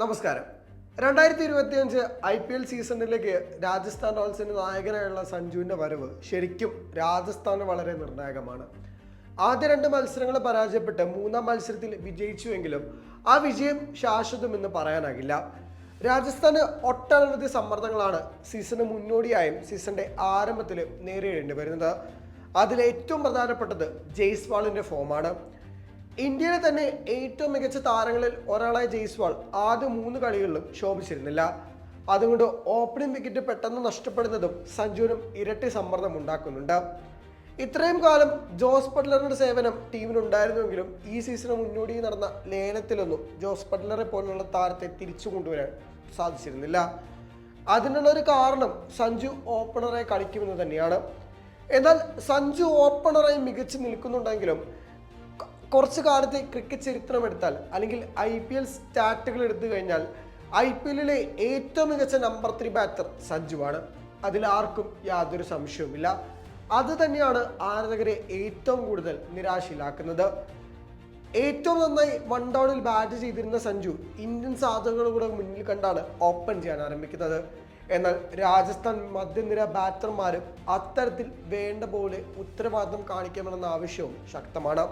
നമസ്കാരം. രണ്ടായിരത്തി ഇരുപത്തി അഞ്ച് ഐ പി എൽ സീസണിലേക്ക് രാജസ്ഥാൻ റോയൽസിന്റെ നായകനായുള്ള സഞ്ജുവിന്റെ വരവ് ശരിക്കും രാജസ്ഥാന് വളരെ നിർണായകമാണ്. ആദ്യ രണ്ട് മത്സരങ്ങൾ പരാജയപ്പെട്ട് മൂന്നാം മത്സരത്തിൽ വിജയിച്ചുവെങ്കിലും ആ വിജയം ശാശ്വതമെന്ന് പറയാനാകില്ല. രാജസ്ഥാന് ഒട്ടനവധി സമ്മർദ്ദങ്ങളാണ് സീസണ് മുന്നോടിയായും സീസണിന്റെ ആരംഭത്തിൽ നേരിടേണ്ടി വരുന്നത് അതിൽ ഏറ്റവും പ്രധാനപ്പെട്ടത് ജെയ്സ്വാളിന്റെ ഫോമാണ് ഇന്ത്യയിലെ തന്നെ ഏറ്റവും മികച്ച താരങ്ങളിൽ ഒരാളായ ജയ്സ്വാൾ ആദ്യ മൂന്ന് കളികളിലും ശോഭിച്ചിരുന്നില്ല. അതുകൊണ്ട് ഓപ്പണിംഗ് വിക്കറ്റ് പെട്ടെന്ന് നഷ്ടപ്പെടുന്നതും സഞ്ജുവിനും ഇരട്ടി സമ്മർദ്ദം ഉണ്ടാക്കുന്നുണ്ട്. ഇത്രയും കാലം ജോസ് ബട്ട്ലറിന്റെ സേവനം ടീമിനുണ്ടായിരുന്നുവെങ്കിലും ഈ സീസണ് മുന്നോടി നടന്ന ലേലത്തിലൊന്നും ജോസ് ബട്ട്ലറെ പോലുള്ള താരത്തെ തിരിച്ചു കൊണ്ടുവരാൻ സാധിച്ചിരുന്നില്ല. അതിനുള്ള ഒരു കാരണം സഞ്ജു ഓപ്പണറായി കളിക്കുമെന്ന് തന്നെയാണ്. എന്നാൽ സഞ്ജു ഓപ്പണറായി മികച്ചു നിൽക്കുന്നുണ്ടെങ്കിലും കുറച്ച് കാലത്തെ ക്രിക്കറ്റ് ചരിത്രം എടുത്താൽ അല്ലെങ്കിൽ ഐ പി എൽ സ്റ്റാറ്റുകൾ എടുത്തു കഴിഞ്ഞാൽ ഐ പി എല്ലിലെ ഏറ്റവും മികച്ച നമ്പർ ത്രീ ബാറ്റർ സഞ്ജുവാണ്. അതിൽ ആർക്കും യാതൊരു സംശയവുമില്ല. അത് തന്നെയാണ് ആരാധകരെ ഏറ്റവും കൂടുതൽ നിരാശയിലാക്കുന്നത്. ഏറ്റവും നന്നായി വൺ ഡൗണിൽ ബാറ്റ് ചെയ്തിരുന്ന സഞ്ജു ഇന്ത്യൻ സാധനങ്ങളുടെ മുന്നിൽ കണ്ടാണ് ഓപ്പൺ ചെയ്യാൻ ആരംഭിക്കുന്നത്. എന്നാൽ രാജസ്ഥാൻ മധ്യനിര ബാറ്റർമാരും അത്തരത്തിൽ വേണ്ട പോലെ ഉത്തരവാദിത്തം കാണിക്കണമെന്ന ആവശ്യവും ശക്തമാണ്.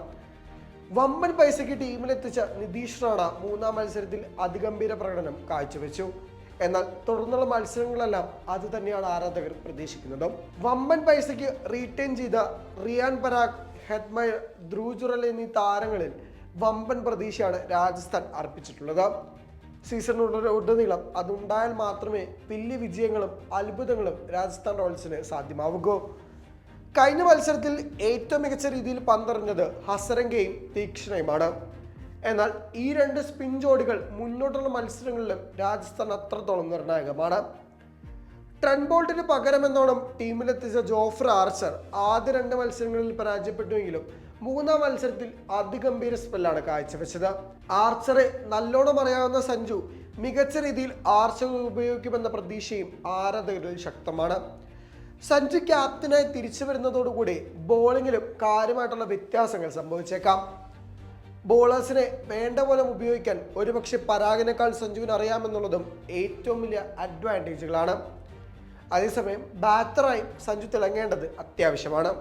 വമ്പൻ പൈസയ്ക്ക് ടീമിലെത്തിച്ച നിതീഷ് റാണ മൂന്നാം മത്സരത്തിൽ അതിഗംഭീര പ്രകടനം കാഴ്ചവെച്ചു. എന്നാൽ തുടർന്നുള്ള മത്സരങ്ങളെല്ലാം അത് തന്നെയാണ് ആരാധകർ പ്രതീക്ഷിക്കുന്നത്. വമ്പൻ പൈസയ്ക്ക് റീറ്റെയിൻ ചെയ്ത റിയാൻ പരാഗ് ഹെഡ്മയർ ധ്രുവ് എന്നീ താരങ്ങളിൽ വമ്പൻ പ്രതീക്ഷയാണ് രാജസ്ഥാൻ അർപ്പിച്ചിട്ടുള്ളത്. സീസണിനുടനെ ഉടനീളം അതുണ്ടായാൽ മാത്രമേ വലിയ വിജയങ്ങളും അത്ഭുതങ്ങളും രാജസ്ഥാൻ റോയൽസിന് സാധ്യമാവുകൂ കഴിഞ്ഞ മത്സരത്തിൽ ഏറ്റവും മികച്ച രീതിയിൽ പന്തറിഞ്ഞത് ഹസരംഗയും തീക്ഷ്ണയുമാണ്. എന്നാൽ ഈ രണ്ട് സ്പിൻ ജോഡികൾ മുന്നോട്ടുള്ള മത്സരങ്ങളിലും രാജസ്ഥാൻ അത്രത്തോളം നിർണായകമാണ്. ട്രെൻ ബോൾട്ടിന് പകരമെന്നോണം ടീമിലെത്തിച്ച ജോഫ്ര ആർച്ചർ ആദ്യ രണ്ട് മത്സരങ്ങളിൽ പരാജയപ്പെട്ടുവെങ്കിലും മൂന്നാം മത്സരത്തിൽ അതിഗംഭീര സ്പെല്ലാണ് കാഴ്ചവെച്ചത്. ആർച്ചറെ നല്ലോണം അറിയാവുന്ന സഞ്ജു മികച്ച രീതിയിൽ ആർച്ചർ ഉപയോഗിക്കുമെന്ന പ്രതീക്ഷയും ആരാധകരിൽ ശക്തമാണ്. സഞ്ജു ക്യാപ്റ്റനായി തിരിച്ചു വരുന്നതോടുകൂടി ബോളിങ്ങിലും കാര്യമായിട്ടുള്ള വ്യത്യാസങ്ങൾ സംഭവിച്ചേക്കാം. ബോളേഴ്സിനെ വേണ്ട പോലെ ഉപയോഗിക്കാൻ ഒരുപക്ഷെ പരാഗിനേക്കാൾ സഞ്ജുവിന് അറിയാമെന്നുള്ളതും ഏറ്റവും വലിയ അഡ്വാന്റേജുകളാണ് അതേസമയം ബാറ്ററായി സഞ്ജു തിളങ്ങേണ്ടത് അത്യാവശ്യമാണ്.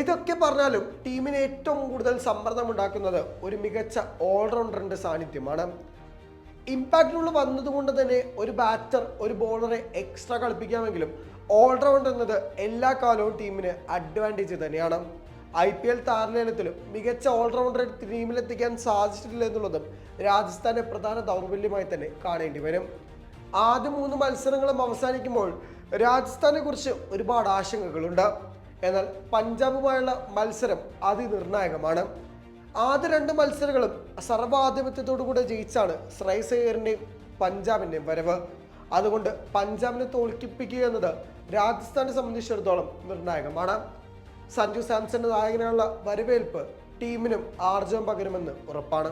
ഇതൊക്കെ പറഞ്ഞാലും ടീമിന് ഏറ്റവും കൂടുതൽ സമ്മർദ്ദം ഉണ്ടാക്കുന്നത് ഒരു മികച്ച ഓൾറൗണ്ടറിന്റെ സാന്നിധ്യമാണ്. ഇമ്പാക്റ്റിനുള്ളിൽ വന്നതുകൊണ്ട് തന്നെ ഒരു ബാറ്റർ ഒരു ബോളറെ എക്സ്ട്രാ കളിപ്പിക്കാമെങ്കിലും ഓൾറൗണ്ടർ എന്നത് എല്ലാ കാലവും ടീമിന് അഡ്വാന്റേജ് തന്നെയാണ്. ഐ പി എൽ താരലേലത്തിലും മികച്ച ഓൾറൗണ്ടർ ടീമിലെത്തിക്കാൻ സാധിച്ചിട്ടില്ല എന്നുള്ളതും രാജസ്ഥാന്റെ പ്രധാന ദൗർബല്യമായി തന്നെ കാണേണ്ടി വരും. ആദ്യ മൂന്ന് മത്സരങ്ങളും അവസാനിക്കുമ്പോൾ രാജസ്ഥാനെ കുറിച്ച് ഒരുപാട് ആശങ്കകളുണ്ട്. എന്നാൽ പഞ്ചാബുമായുള്ള മത്സരം അതിനിർണായകമാണ്. ആദ്യ രണ്ട് മത്സരങ്ങളും സർവാധിപത്യത്തോടു കൂടെ ജയിച്ചാണ് ശ്രൈസയറിന്റെയും പഞ്ചാബിന്റെയും വരവ്. അതുകൊണ്ട് പഞ്ചാബിനെ തോൽപ്പിക്കുക എന്നത് രാജസ്ഥാനെ സംബന്ധിച്ചിടത്തോളം നിർണായകമാണ്. സഞ്ജു സാംസന്റെ നായകനുള്ള വരവേൽപ്പ് ടീമിനും ആർജവം പകരുമെന്ന് ഉറപ്പാണ്.